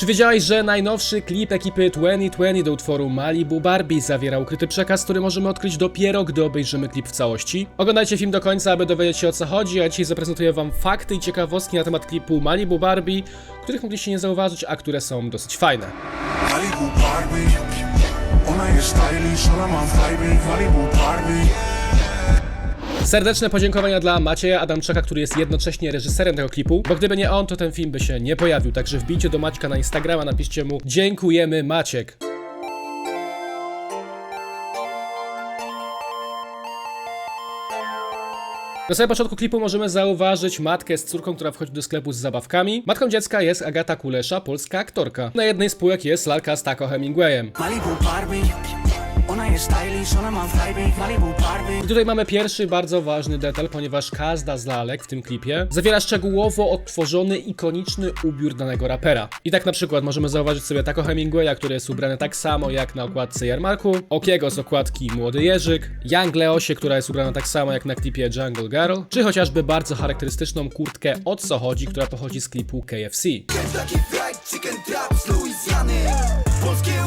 Czy wiedziałeś, że najnowszy klip ekipy 2020 do utworu Malibu Barbie zawiera ukryty przekaz, który możemy odkryć dopiero, gdy obejrzymy klip w całości? Oglądajcie film do końca, aby dowiedzieć się o co chodzi, a dzisiaj zaprezentuję wam fakty i ciekawostki na temat klipu Malibu Barbie, których mogliście nie zauważyć, a które są dosyć fajne. Malibu Barbie Ona jest stylish, ona ma Malibu Barbie Serdeczne podziękowania dla Macieja Adamczaka, który jest jednocześnie reżyserem tego klipu, bo gdyby nie on, to ten film by się nie pojawił. Także wbijcie do Maćka na Instagrama, napiszcie mu Dziękujemy Maciek. Na samym początku klipu możemy zauważyć matkę z córką, która wchodzi do sklepu z zabawkami. Matką dziecka jest Agata Kulesza, polska aktorka. Na jednej z półek jest lalka z Taco Hemingwayem. Malibu Barbie jest stylish, ona ma vibe Malibu Barbie I tutaj mamy pierwszy bardzo ważny detal, ponieważ każda z lalek w tym klipie zawiera szczegółowo odtworzony, ikoniczny ubiór danego rapera. I tak na przykład możemy zauważyć sobie Taco Hemingwaya, który jest ubrany tak samo jak na okładce Jarmarku, Okiego z okładki Młody Jerzyk, Young Leosie, która jest ubrana tak samo jak na klipie Jungle Girl, czy chociażby bardzo charakterystyczną kurtkę Od co chodzi, która pochodzi z klipu KFC. Taki fried chicken trap z Luizjany Polskie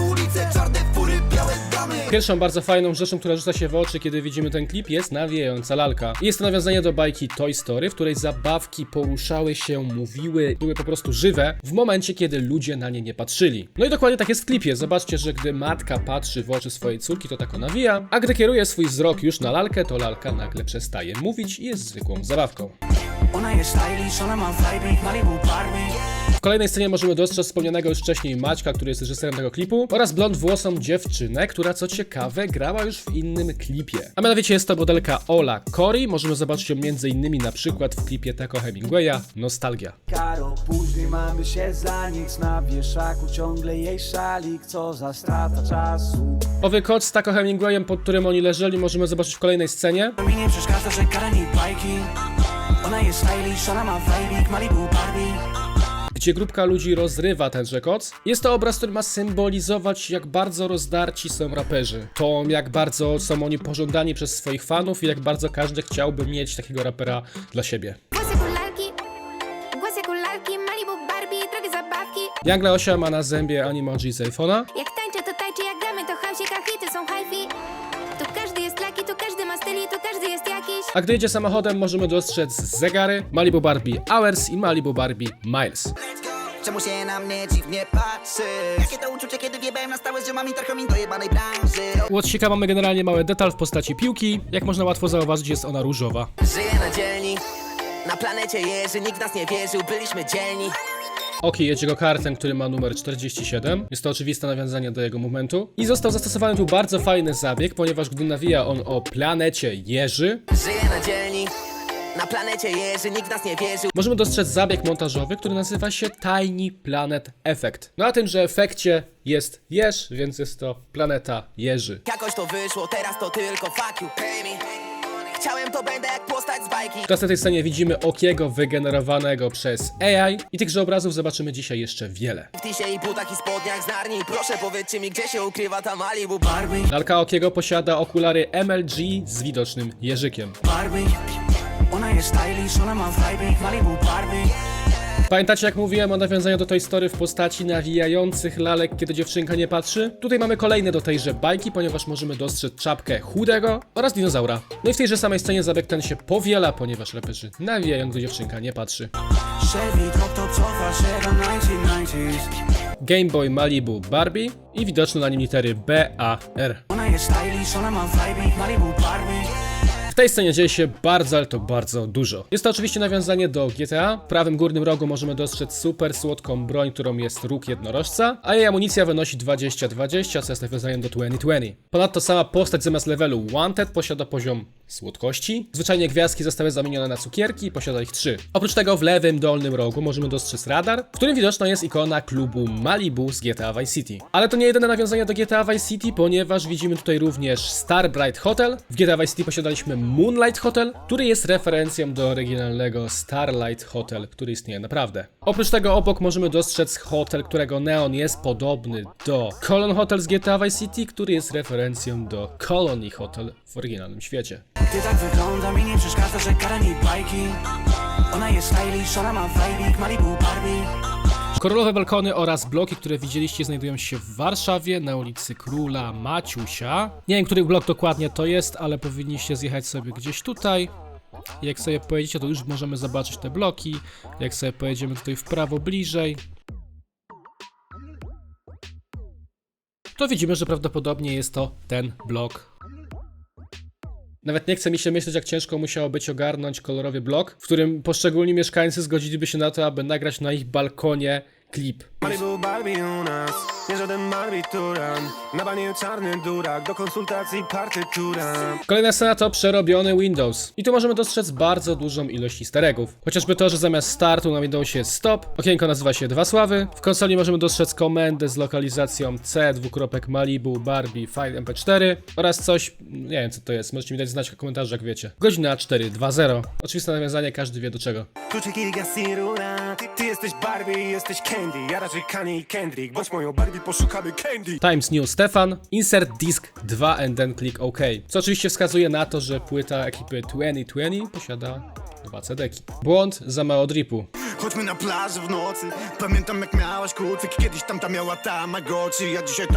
Pierwszą bardzo fajną rzeczą, która rzuca się w oczy, kiedy widzimy ten klip, jest nawijająca lalka. Jest to nawiązanie do bajki Toy Story, w której zabawki poruszały się, mówiły, były po prostu żywe w momencie, kiedy ludzie na nie nie patrzyli. No i dokładnie tak jest w klipie. Zobaczcie, że gdy matka patrzy w oczy swojej córki, to tak ona nawija, a gdy kieruje swój wzrok już na lalkę, to lalka nagle przestaje mówić i jest zwykłą zabawką. Ona jest stylish, ona ma vibe Malibu Barbie W kolejnej scenie możemy dostrzec wspomnianego już wcześniej Maćka, który jest reżyserem tego klipu, oraz blond włosą dziewczynę, która co ciekawe grała już w innym klipie. A mianowicie jest to modelka Ola Cory, możemy zobaczyć ją m.in. na przykład w klipie Taco Hemingwaya Nostalgia. Karo, później mamy się za nic na wieszaku Ciągle jej szalik, co za strata czasu Owy kot z Taco Hemingwayem, pod którym oni leżeli, możemy zobaczyć w kolejnej scenie. Mi nie przeszkadza, że bajki Ona jest stylish, ona ma vibe Malibu Barbie gdzie grupka ludzi rozrywa tenże koc. Jest to obraz, który ma symbolizować, jak bardzo rozdarci są raperzy. To, jak bardzo są oni pożądani przez swoich fanów i jak bardzo każdy chciałby mieć takiego rapera dla siebie. Young Leosia ma na zębie animoji z iPhone'a. Jak A gdy jedzie samochodem, możemy dostrzec zegary Malibu Barbie Hours i Malibu Barbie Miles. Czemu się na mnie dziwnie patrzy? Jakie to uczucie, kiedy wiebałem na stałe z ziomami Tarchomin do jebanej branży U Odsika mamy generalnie mały detal w postaci piłki. Jak można łatwo zauważyć, jest ona różowa. Żyję na dzielni Na planecie Jerzy, nikt w nas nie wierzył, byliśmy dzielni Oki jedzie go kartem, który ma numer 47. Jest to oczywiste nawiązanie do jego momentu. I został zastosowany tu bardzo fajny zabieg, ponieważ gdy nawija on o planecie Jerzy, Żyję na dzielni Na planecie Jerzy, nikt nas nie wierzył możemy dostrzec zabieg montażowy, który nazywa się Tiny Planet Effect. No a tym, że efekcie jest Jerz, więc jest to planeta Jerzy. Jakoś to wyszło, teraz to tylko fuck you, pay me Chciałem to będę jak postać z bajki. Teraz na tej scenie widzimy Okiego wygenerowanego przez AI i tychże obrazów zobaczymy dzisiaj jeszcze wiele. W tisie i butach i spodniach z Narni. Proszę powiedzcie mi, gdzie się ukrywa ta Malibu Barbie? Lalka Okiego posiada okulary MLG z widocznym jeżykiem. Barbie. Ona jest stylish, ona ma vibe. Malibu Barbie Pamiętacie jak mówiłem o nawiązaniu do tej story w postaci nawijających lalek, kiedy dziewczynka nie patrzy? Tutaj mamy kolejne do tejże bajki, ponieważ możemy dostrzec czapkę chudego oraz dinozaura. No i w tejże samej scenie zabieg ten się powiela, ponieważ raperzy nawijają, gdy dziewczynka nie patrzy. 1990s Game Boy Malibu Barbie i widoczne na nim litery B, A, R. Ona jest stylish, ona ma vibe Malibu Barbie W tej scenie dzieje się bardzo, ale to bardzo dużo. Jest to oczywiście nawiązanie do GTA. W prawym górnym rogu możemy dostrzec super słodką broń, którą jest róg jednorożca, a jej amunicja wynosi 20-20, co jest nawiązaniem do 2020. Ponadto sama postać zamiast levelu Wanted posiada poziom słodkości. Zwyczajnie gwiazdki zostały zamienione na cukierki i posiada ich 3. Oprócz tego w lewym dolnym rogu możemy dostrzec radar, w którym widoczna jest ikona klubu Malibu z GTA Vice City. Ale to nie jedyne nawiązanie do GTA Vice City, ponieważ widzimy tutaj również Starbright Hotel. W GTA Vice City posiadaliśmy Moonlight Hotel, który jest referencją do oryginalnego Starlight Hotel, który istnieje naprawdę. Oprócz tego obok możemy dostrzec hotel, którego neon jest podobny do Colon Hotel z GTA Vice City, który jest referencją do Colony Hotel w oryginalnym świecie. Ty tak wygląda, mi nie przeszkadza, że karani bajki Ona jest stylish, ona ma Malibu Barbie Koralowe balkony oraz bloki, które widzieliście, znajdują się w Warszawie na ulicy Króla Maciusia. Nie wiem, który blok dokładnie to jest, ale powinniście zjechać sobie gdzieś tutaj. Jak sobie pojedziecie, to już możemy zobaczyć te bloki. Jak sobie pojedziemy tutaj w prawo bliżej, to widzimy, że prawdopodobnie jest to ten blok. Nawet nie chce mi się myśleć, jak ciężko musiało być ogarnąć kolorowy blok, w którym poszczególni mieszkańcy zgodziliby się na to, aby nagrać na ich balkonie klip. Barbie u nas, nie żaden barbituran Na banie czarny durak, do konsultacji partytura Kolejna scena to przerobiony Windows. I tu możemy dostrzec bardzo dużą ilość easter eggów. Chociażby to, że zamiast startu na Windowsie jest stop, okienko nazywa się dwa sławy. W konsoli możemy dostrzec komendę z lokalizacją C dwukropek Malibu Barbie file mp4 oraz coś, nie wiem co to jest, możecie mi dać znać w komentarzu jak wiecie. Godzina 4.20. Oczywiste nawiązanie, każdy wie do czego. Kluczyki gasirura ty, ty jesteś Barbie, jesteś Candy Ja raczej Kanye i Kendrick Bądź moją Barbie, poszukamy Times New Stefan, insert disk 2 and then click OK. Co oczywiście wskazuje na to, że płyta ekipy 2020 posiada dwa CD-ki. Błąd za mało dripu. Chodźmy na plażę w nocy Pamiętam jak miałaś Kiedyś tamta miała Tamagotchi Ja dzisiaj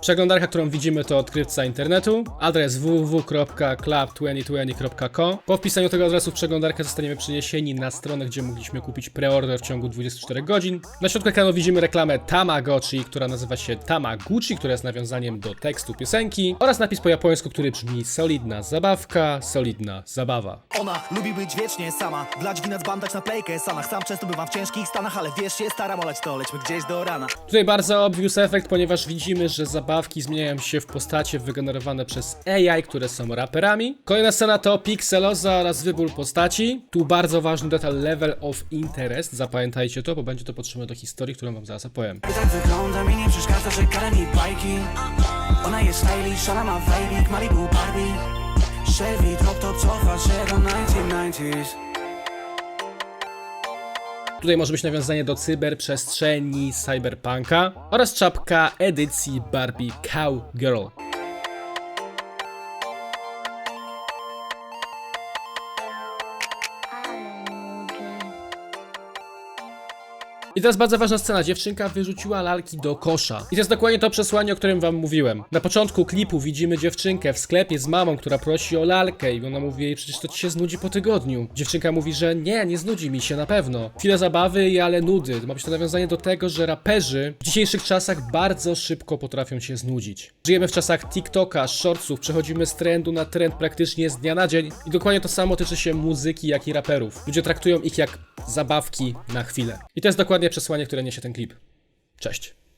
Przeglądarka, którą widzimy to odkrywca internetu, adres www.club2020.com. Po wpisaniu tego adresu w przeglądarkę zostaniemy przeniesieni na stronę, gdzie mogliśmy kupić preorder w ciągu 24 godzin. Na środku ekranu widzimy reklamę Tamagotchi, która nazywa się Tamaguchi, która jest nawiązaniem do tekstu piosenki oraz napis po japońsku, który brzmi solidna zabawka, solidna zabawa. Ona lubi być wiecznie sama Dla dźwig nad bandać na playkę Sanach sam często bywam w ciężkich stanach Ale wiesz, się staram olać to Lećmy gdzieś do rana Tutaj bardzo obvious efekt, ponieważ widzimy, że zabawki zmieniają się w postacie wygenerowane przez AI, które są raperami. Kolejna scena to pikseloza oraz wybór postaci. Tu bardzo ważny detal level of interest, zapamiętajcie to, bo będzie to potrzebne do historii, którą wam zaraz opowiem. Tak wygląda mi nie przeszkadza, że kara mi bajki Ona jest stylish, ona ma vibik Malibu Barbie Chevy drop top cofa się do 1990s Tutaj może być nawiązanie do cyberprzestrzeni cyberpunka oraz czapka edycji Barbie Cowgirl. I teraz bardzo ważna scena. Dziewczynka wyrzuciła lalki do kosza. I to jest dokładnie to przesłanie, o którym wam mówiłem. Na początku klipu widzimy dziewczynkę w sklepie z mamą, która prosi o lalkę i ona mówi jej, przecież to ci się znudzi po tygodniu. Dziewczynka mówi, że nie, nie znudzi mi się na pewno. Chwilę zabawy i ale nudy. Ma być to nawiązanie do tego, że raperzy w dzisiejszych czasach bardzo szybko potrafią się znudzić. Żyjemy w czasach TikToka, shortsów, przechodzimy z trendu na trend praktycznie z dnia na dzień i dokładnie to samo tyczy się muzyki, jak i raperów. Ludzie traktują ich jak zabawki na chwilę. I to jest dokładnie przesłanie, które niesie ten klip. Cześć.